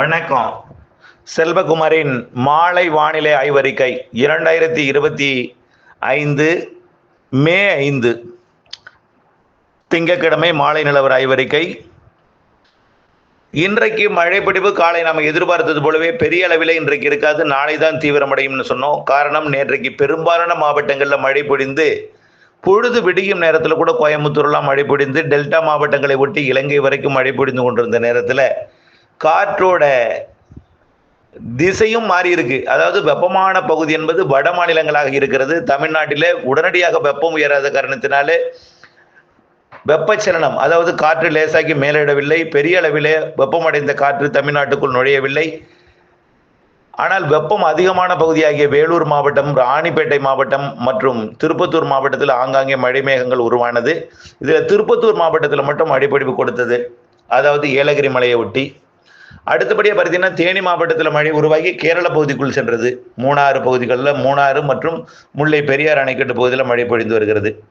வணக்கம். செல்வகுமாரின் மாலை வானிலை ஆய்வறிக்கை இரண்டாயிரத்தி இருபத்தி ஐந்து மே ஐந்து. திங்கட்கிழமை மாலை நிலவர ஆய்வறிக்கை. இன்றைக்கு மழைப்பிடிப்பு காலை நாம் எதிர்பார்த்தது போலவே பெரிய அளவில் இன்றைக்கு இருக்காது. நாளை தான் தீவிரமடையும்னு சொன்னோம். காரணம் நேற்றைக்கு பெரும்பாலான மாவட்டங்களில் மழை பொழிந்து பொழுது விடியும் நேரத்தில் கூட கோயம்புத்தூர்லாம் மழை பொழிந்து டெல்டா மாவட்டங்களை ஒட்டி இலங்கை வரைக்கும் மழை பொழிந்து கொண்டிருந்த நேரத்தில் காற்றோட திசையும் மாறி இருக்கு அதாவது வெப்பமான பகுதி என்பது வட மாநிலங்களாக இருக்கிறது. தமிழ்நாட்டிலே உடனடியாக வெப்பம் உயராத காரணத்தினாலே வெப்பச்சலனம் அதாவது காற்று லேசாக்கி மேலிடவில்லை பெரிய அளவிலே வெப்பமடைந்த காற்று தமிழ்நாட்டுக்குள் நுழையவில்லை. ஆனால் வெப்பம் அதிகமான பகுதியாகிய வேலூர் மாவட்டம் ராணிப்பேட்டை மாவட்டம் மற்றும் திருப்பத்தூர் மாவட்டத்தில் ஆங்காங்கே மழை மேகங்கள் உருவானது. இதில் திருப்பத்தூர் மாவட்டத்தில் மட்டும் அடிப்படிவு கொடுத்தது. அதாவது ஏலகிரி மலையை ஒட்டி அடுத்தபடியாக பார்த்தீங்கன்னா தேனி மாவட்டத்தில் மழை உருவாகி கேரள பகுதிக்குள் சென்றது. மூணாறு பகுதிகளில் மூணாறு மற்றும் முல்லை பெரியார் அணைக்கட்டு பகுதியில் மழை பொழிந்து வருகிறது.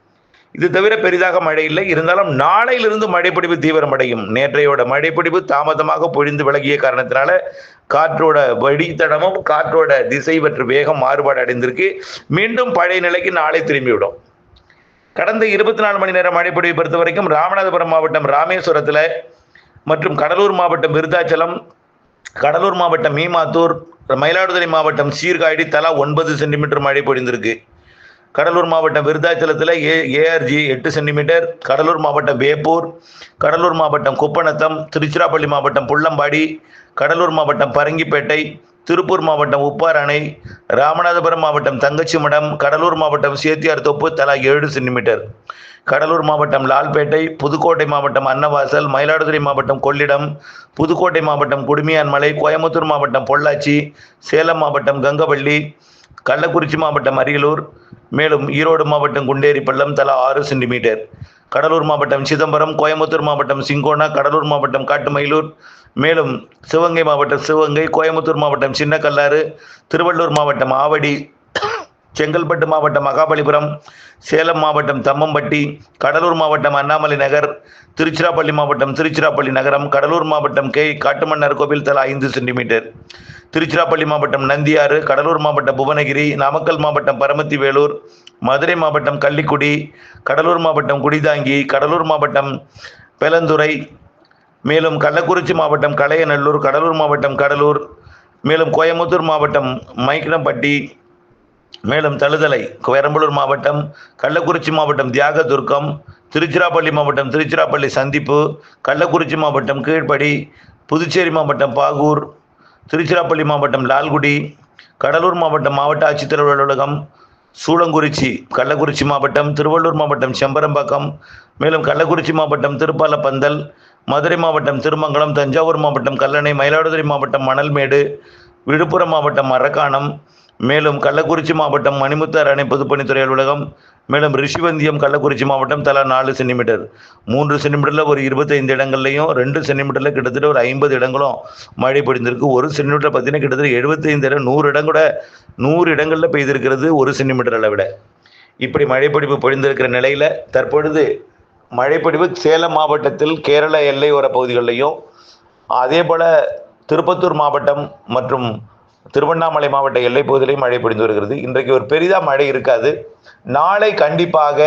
இது தவிர பெரிதாக மழை இல்லை. இருந்தாலும் நாளையிலிருந்து மழைப்பிடிப்பு தீவிரமடையும். நேற்றையோட மழைப்பிடிப்பு தாமதமாக பொழிந்து விலகிய காரணத்தினால காற்றோட வழித்தடமும் காற்றோட திசை மற்றும் வேகம் மாறுபாடு அடைந்திருக்கு. மீண்டும் பழைய நிலைக்கு நாளை திரும்பிவிடும். கடந்த இருபத்தி நாலு மணி நேரம் மழைப்பொழிவை பொறுத்த வரைக்கும் ராமநாதபுரம் மாவட்டம் ராமேஸ்வரத்தில் மற்றும் கடலூர் மாவட்டம் விருத்தாச்சலம் கடலூர் மாவட்டம் மீமாத்தூர் மயிலாடுதுறை மாவட்டம் சீர்காழி தலா ஒன்பது சென்டிமீட்டர் மழை பொழிந்திருக்கு. கடலூர் மாவட்டம் விருத்தாச்சலத்தில் ஏ ஏஆர்ஜி எட்டு சென்டிமீட்டர் கடலூர் மாவட்டம் வேப்பூர் கடலூர் மாவட்டம் குப்பநத்தம் திருச்சிராப்பள்ளி மாவட்டம் புள்ளம்பாடி கடலூர் மாவட்டம் பரங்கிப்பேட்டை திருப்பூர் மாவட்டம் உப்பார் அணை ராமநாதபுரம் மாவட்டம் தங்கச்சி மடம் கடலூர் மாவட்டம் சேத்தியார் தொப்பு தலா ஏழு சென்டிமீட்டர். கடலூர் மாவட்டம் லால்பேட்டை புதுக்கோட்டை மாவட்டம் அன்னவாசல் மயிலாடுதுறை மாவட்டம் கொள்ளிடம் புதுக்கோட்டை மாவட்டம் குடுமியான்மலை கோயம்புத்தூர் மாவட்டம் பொள்ளாச்சி சேலம் மாவட்டம் கங்கவள்ளி கள்ளக்குறிச்சி மாவட்டம் அரியலூர் மேலும் ஈரோடு மாவட்டம் குண்டேரிப்பள்ளம் தலா ஆறு சென்டிமீட்டர். கடலூர் மாவட்டம் சிதம்பரம் கோயம்புத்தூர் மாவட்டம் சிங்கோனா கடலூர் மாவட்டம் காட்டுமயிலூர் மேலும் சிவகங்கை மாவட்டம் சிவகங்கை கோயம்புத்தூர் மாவட்டம் சின்னக்கல்லாறு திருவள்ளூர் மாவட்டம் ஆவடி செங்கல்பட்டு மாவட்டம் மகாபலிபுரம் சேலம் மாவட்டம் தம்மம்பட்டி கடலூர் மாவட்டம் அண்ணாமலை நகர் திருச்சிராப்பள்ளி மாவட்டம் திருச்சிராப்பள்ளி நகரம் கடலூர் மாவட்டம் கே. காட்டுமன்னார் கோவில் தலா ஐந்து சென்டிமீட்டர். திருச்சிராப்பள்ளி மாவட்டம் நந்தியாறு கடலூர் மாவட்டம் புவனகிரி நாமக்கல் மாவட்டம் பரமத்தி வேலூர் மதுரை மாவட்டம் கள்ளிக்குடி கடலூர் மாவட்டம் குடிதாங்கி கடலூர் மாவட்டம் பெலந்துறை மேலும் கள்ளக்குறிச்சி மாவட்டம் கலையநல்லூர் கடலூர் மாவட்டம் கடலூர் மேலும் கோயம்புத்தூர் மாவட்டம் மைக்கனப்பட்டி மேலும் தழுதலை பெரம்பலூர் மாவட்டம் கள்ளக்குறிச்சி மாவட்டம் தியாகதுர்க்கம் திருச்சிராப்பள்ளி மாவட்டம் திருச்சிராப்பள்ளி சந்திப்பு கள்ளக்குறிச்சி மாவட்டம் கீழ்ப்படி புதுச்சேரி மாவட்டம் பாகூர் திருச்சிராப்பள்ளி மாவட்டம் லால்குடி கடலூர் மாவட்டம் மாவட்ட ஆட்சித்தலைவர் அலுவலகம் சூளங்குறிச்சி கள்ளக்குறிச்சி மாவட்டம் திருவள்ளூர் மாவட்டம் செம்பரம்பாக்கம் மேலும் கள்ளக்குறிச்சி மாவட்டம் திருப்பாலப்பந்தல் மதுரை மாவட்டம் திருமங்கலம் தஞ்சாவூர் மாவட்டம் கல்லணை மயிலாடுதுறை மாவட்டம் மணல்மேடு விழுப்புரம் மாவட்டம் மரக்காணம் மேலும் கள்ளக்குறிச்சி மாவட்டம் மணிமுத்தார் அணை பொதுப்பணித்துறை அலுவலகம் மேலும் ரிஷிவந்தியம் கள்ளக்குறிச்சி மாவட்டம் தலா நாலு சென்டிமீட்டர். மூன்று சென்டிமீட்டரில் ஒரு இருபத்தைந்து இடங்கள்லையும் ரெண்டு சென்டிமீட்டரில் கிட்டத்தட்ட ஒரு ஐம்பது இடங்களும் மழை பொழிந்திருக்கு. ஒரு சென்டிமீட்டர் பார்த்தீங்கன்னா கிட்டத்தட்ட எழுபத்தைந்து இடம் நூறு இடம் கூட நூறு இடங்களில் பெய்திருக்கிறது ஒரு சென்டிமீட்டர் அளவிட. இப்படி மழைப்பிடிப்பு பொழிந்திருக்கிற நிலையில் தற்பொழுது மழைப்பிடிப்பு சேலம் மாவட்டத்தில் கேரள எல்லையோர பகுதிகளிலையும் அதே போல் திருப்பத்தூர் மாவட்டம் மற்றும் திருவண்ணாமலை மாவட்ட எல்லை பகுதியிலையும் மழை பொழிந்து வருகிறது. இன்றைக்கு ஒரு பெரிதாக மழை இருக்காது. நாளை கண்டிப்பாக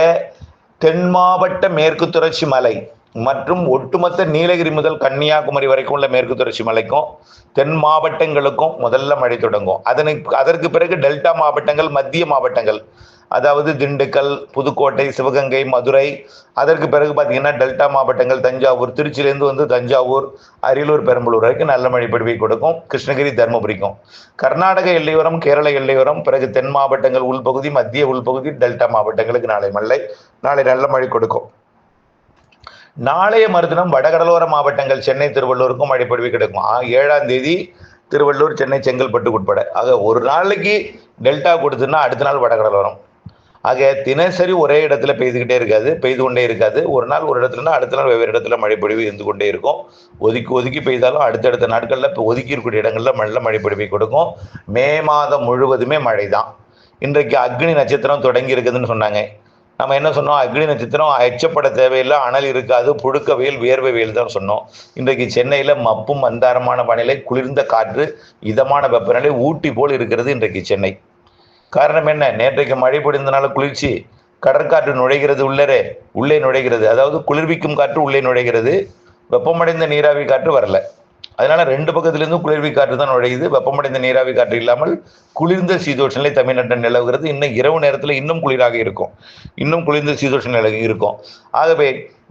தென் மாவட்ட மேற்கு தொடர்ச்சி மலை மற்றும் ஒட்டுமொத்த நீலகிரி முதல் கன்னியாகுமரி வரைக்கும் உள்ள மேற்கு தொடர்ச்சி மலைக்கும் தென் மாவட்டங்களுக்கும் முதல்ல மழை தொடங்கும். அதனை அதற்கு பிறகு டெல்டா மாவட்டங்கள் மத்திய மாவட்டங்கள் அதாவது திண்டுக்கல் புதுக்கோட்டை சிவகங்கை மதுரை. அதற்கு பிறகு பார்த்திங்கன்னா டெல்டா மாவட்டங்கள் தஞ்சாவூர் திருச்சியிலேருந்து வந்து தஞ்சாவூர் அரியலூர் பெரம்பலூர் வரைக்கும் நல்ல மழை பொழிவை கொடுக்கும். கிருஷ்ணகிரி தருமபுரிக்கும். கர்நாடக எல்லையோரம் கேரள எல்லையோரம் பிறகு தென் மாவட்டங்கள் உள்பகுதி மத்திய உள்பகுதி டெல்டா மாவட்டங்களுக்கு நாளை மழை நாளை நல்ல மழை கொடுக்கும். நாளைய மறுதினம் வடகடலோர மாவட்டங்கள் சென்னை திருவள்ளூருக்கும் மழை பொழிவு கிடைக்கும். ஆ, ஏழாம் தேதி திருவள்ளூர் சென்னை செங்கல்பட்டு உட்பட. ஆக ஒரு நாளைக்கு டெல்டா கொடுத்துன்னா அடுத்த நாள் வடகடலோரம். ஆக தினசரி ஒரே இடத்துல பெய்துக்கிட்டே இருக்காது பெய்து கொண்டே இருக்காது. ஒரு நாள் ஒரு இடத்துலனா அடுத்த நாள் வெவ்வேறு இடத்துல மழைப்பொழிவு இருந்து கொண்டே இருக்கும். ஒதுக்கி ஒதுக்கி பெய்தாலும் அடுத்தடுத்த நாட்களில் இப்போ ஒதுக்கி இருக்கக்கூடிய இடங்களில் நல்ல மழைப்பொழிவை கொடுக்கும். மே மாதம் முழுவதுமே மழை தான் இன்றைக்கு அக்னி நட்சத்திரம் தொடங்கி இருக்குதுன்னு சொன்னாங்க. நம்ம என்ன சொன்னோம்? அக்னி நட்சத்திரம் எச்சப்பட தேவையில்லை அனல் இருக்காது புழுக்க வெயில் வியர்வை வெயில் தான் சொன்னோம். இன்றைக்கு சென்னையில் மப்பும் மந்தாரமான வானிலை குளிர்ந்த காற்று இதமான வெப்பநிலை ஊட்டி போல் இருக்கிறது இன்றைக்கு சென்னை. காரணம் என்ன? நேற்றைக்கு மழை பொழிந்தனால குளிர்ச்சி. கடற்காற்று நுழைகிறது உள்ளரே உள்ளே நுழைகிறது. அதாவது குளிர்விக்கும் காற்று உள்ளே நுழைகிறது. வெப்பமடைந்த நீராவி காற்று வரல. அதனால ரெண்டு பக்கத்திலிருந்தும் குளிர்வி காற்று தான் நுழையுது. வெப்பமடைந்த நீராவி காற்று இல்லாமல் குளிர்ந்த சீதோஷ நிலை தமிழ்நாட்டில் நிலவுகிறது. இன்னும் இரவு நேரத்தில் இன்னும் குளிராக இருக்கும். இன்னும் குளிர்ந்த சீதோஷ நிலை இருக்கும். ஆகவே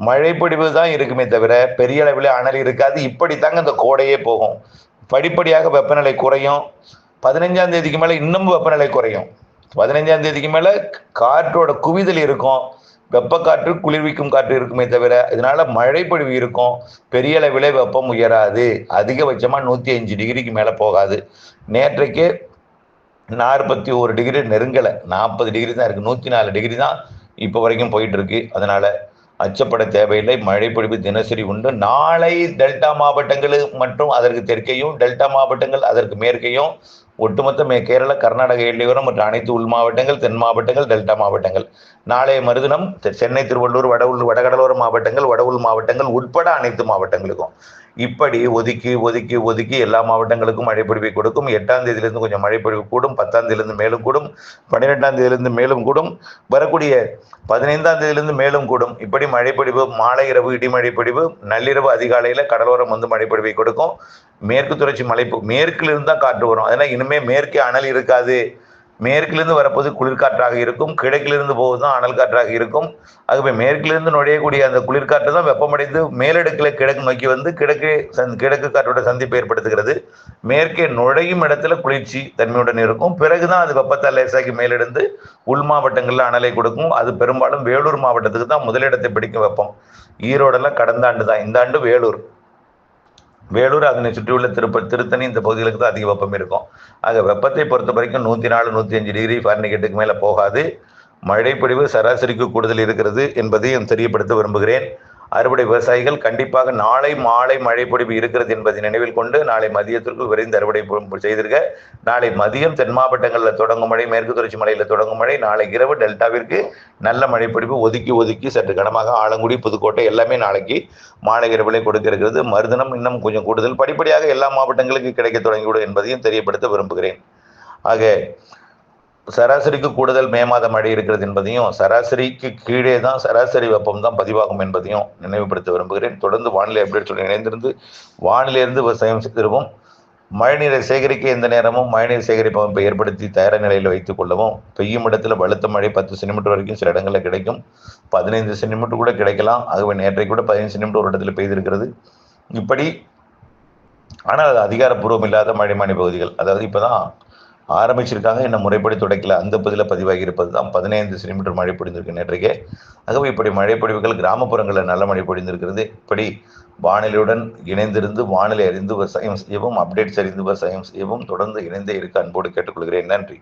மழைப்பொழிவு தான் இருக்குமே தவிர பெரிய அளவில் அனல் இருக்காது. இப்படித்தாங்க இந்த கோடையே போகும். படிப்படியாக வெப்பநிலை குறையும். பதினஞ்சாம் தேதிக்கு மேலே இன்னும் வெப்பநிலை குறையும். பதினஞ்சாம் தேதிக்கு மேலே காற்றோட குவிதல் இருக்கும். வெப்பக்காற்று குளிர்விக்கும் காற்று இருக்குமே தவிர இதனால மழை பொழிவு இருக்கும். பெரிய அளவில் வெப்பம் உயராது. அதிகபட்சமாக நூற்றி அஞ்சு டிகிரிக்கு மேலே போகாது. நேற்றைக்கு நாற்பத்தி ஒரு டிகிரி நெருங்கலை. நாற்பது டிகிரி தான் இருக்குது நூற்றி நாலு டிகிரி தான் இப்போ வரைக்கும் போயிட்டு இருக்கு. அதனால அச்சப்பட தேவையில்லை. மழை பொழிவு தினசரி உண்டு. நாளை டெல்டா மாவட்டங்கள் மற்றும் அதற்கு தெற்கையும் டெல்டா மாவட்டங்கள் அதற்கு மேற்கையும் ஒட்டுமொத்த மே கேரள கர்நாடக எல்லையோரம் மற்றும் அனைத்து உள் மாவட்டங்கள் தென் மாவட்டங்கள் டெல்டா மாவட்டங்கள். நாளைய மறுதினம் தெ- சென்னை திருவள்ளூர் வட உள் வடகடலோர மாவட்டங்கள் வட உள் மாவட்டங்கள் உட்பட அனைத்து மாவட்டங்களுக்கும். இப்படி ஒதுக்கி ஒதுக்கி ஒதுக்கி எல்லா மாவட்டங்களுக்கும் மழைப்பொழிவை கொடுக்கும். எட்டாம் தேதியிலிருந்து கொஞ்சம் மழைப்பொழிவு கூடும். பத்தாம் தேதியிலிருந்து மேலும் கூடும். பன்னிரெண்டாம் தேதியிலிருந்து மேலும் கூடும். வரக்கூடிய பதினைந்தாம் தேதியிலிருந்து மேலும் கூடும். இப்படி மழைப்பொழிவு மாலை இரவு இடிமழை பொழிவு நள்ளிரவு அதிகாலையில் கடலோரம் வந்து மழைப்பொழிவை கொடுக்கும். மேற்கு தொடர்ச்சி மலை மேற்கிலிருந்து தான் காற்று வரும். அதனால் இனிமே மேற்கே அனல் இருக்காது. மேற்கிலிருந்து வரப்போது குளிர்காற்றாக இருக்கும் கிழக்கிலிருந்து போவது தான் அனல் காற்றாக இருக்கும். ஆகவே மேற்கிலிருந்து நுழையக்கூடிய அந்த குளிர்காற்று தான் வெப்பமடைந்து மேலடுக்கில் கிழக்கு நோக்கி வந்து கிழக்கு சந் கிழக்கு காற்றோட சந்திப்பை ஏற்படுத்துகிறது. மேற்கே நுழையும் இடத்துல குளிர்ச்சி தன்மையுடன் இருக்கும். பிறகுதான் அது வெப்பத்தால் லேசாக்கி மேலெடுந்து உள் மாவட்டங்களில் அனலை கொடுக்கும். அது பெரும்பாலும் வேலூர் மாவட்டத்துக்கு தான் முதலிடத்தை பிடிக்கும் வெப்பம். ஈரோடெல்லாம் கடந்த ஆண்டு தான் இந்த ஆண்டு வேலூர். வேலூர் அதனை சுற்றியுள்ள திருப்ப திருத்தணி இந்த பகுதிகளுக்கு தான் அதிக வெப்பம் இருக்கும். ஆக வெப்பத்தை பொறுத்த வரைக்கும் நூற்றி நாலு நூற்றி அஞ்சு டிகிரி ஃபாரினிகேட்டுக்கு மேலே போகாது. மழைப்பொழிவு சராசரிக்கு கூடுதல் இருக்கிறது என்பதையும் தெரியப்படுத்த விரும்புகிறேன். அறுவடை விவசாயிகள் கண்டிப்பாக நாளை மாலை மழைப்பொழிவு இருக்கிறது என்பதை நினைவில் கொண்டு நாளை மதியத்திற்குள் விரைந்து அறுவடை செய்திருக்க. நாளை மதியம் தென் மாவட்டங்களில் தொடங்கும் மழை மேற்கு தொடர்ச்சி மலையில் தொடங்கும் மழை. நாளை இரவு டெல்டாவிற்கு நல்ல மழைப்பொழிவு ஒதுக்கி ஒதுக்கி சற்று கனமாக ஆலங்குடி புதுக்கோட்டை எல்லாமே நாளைக்கு மாலை இரவிலே கொடுக்க இருக்கிறது. மறுதினம் இன்னும் கொஞ்சம் கூடுதல். படிப்படியாக எல்லா மாவட்டங்களுக்கு கிடைக்க தொடங்கிவிடும் என்பதையும் தெரியப்படுத்த விரும்புகிறேன். ஆக சராசரிக்கு கூடுதல் மே மாத மழை இருக்கிறது என்பதையும் சராசரிக்கு கீழே தான் சராசரி வெப்பம் தான் பதிவாகும் என்பதையும் நினைவுபடுத்த விரும்புகிறேன். தொடர்ந்து வானிலை அப்டேட்ஸுடன் இணைந்திருந்து வானிலையிலிருந்து விவசாயம் செய்திருவோம் மழைநீரை சேகரிக்க எந்த நேரமும் மழைநீர் சேகரிப்பு அமைப்பை ஏற்படுத்தி தயார நிலையில் வைத்துக் கொள்ளவும். பெய்யும் இடத்துல பலத்த மழை பத்து சென்டிமீட்டர் வரைக்கும் சில இடங்களில் கிடைக்கும். பதினைந்து சென்டிமீட்டர் கூட கிடைக்கலாம். ஆகவே நேற்றை கூட பதினைந்து சென்டிமீட்டர் ஒரு இடத்துல பெய்திருக்கிறது. இப்படி ஆனால் அது அதிகாரப்பூர்வம் இல்லாத மழைமானி பகுதிகள். அதாவது இப்போதான் ஆரம்பிச்சிருக்காங்க என்ன முறைப்படி தொடக்கல. அந்த பகுதியில் பதிவாகி இருப்பது தான் பதினைந்து சென்டிமீட்டர் மழை பொழிந்திருக்கு நேற்றைக்கே. ஆகவே இப்படி மழைப்பொழிவுகள் கிராமப்புறங்களில் நல்ல மழை பொழிந்திருக்கிறது. இப்படி வானிலையுடன் இணைந்திருந்து வானிலை அறிந்து விவசாயம் செய்யவும் அப்டேட்ஸ் அறிந்து விவசாயம் செய்யவும் தொடர்ந்து இணைந்தே இருக்க அன்போடு கேட்டுக்கொள்கிறேன். நன்றி.